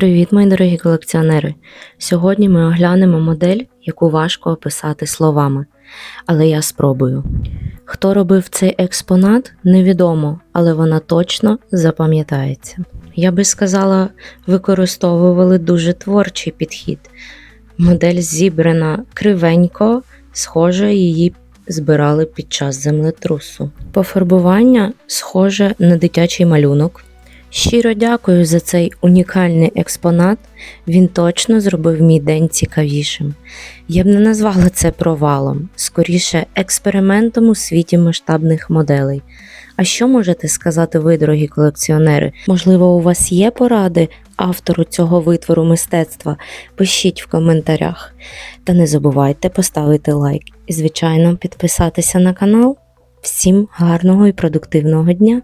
Привіт, мої дорогі колекціонери! Сьогодні ми оглянемо модель, яку важко описати словами, але я спробую. Хто робив цей експонат, невідомо, але вона точно запам'ятається. Я би сказала, використовували дуже творчий підхід. Модель зібрана кривенько, схоже, її збирали під час землетрусу. Пофарбування схоже на дитячий малюнок. Щиро дякую за цей унікальний експонат. Він точно зробив мій день цікавішим. Я б не назвала це провалом, скоріше експериментом у світі масштабних моделей. А що можете сказати ви, дорогі колекціонери? Можливо, у вас є поради автору цього витвору мистецтва? Пишіть в коментарях. Та не забувайте поставити лайк і, звичайно, підписатися на канал. Всім гарного і продуктивного дня!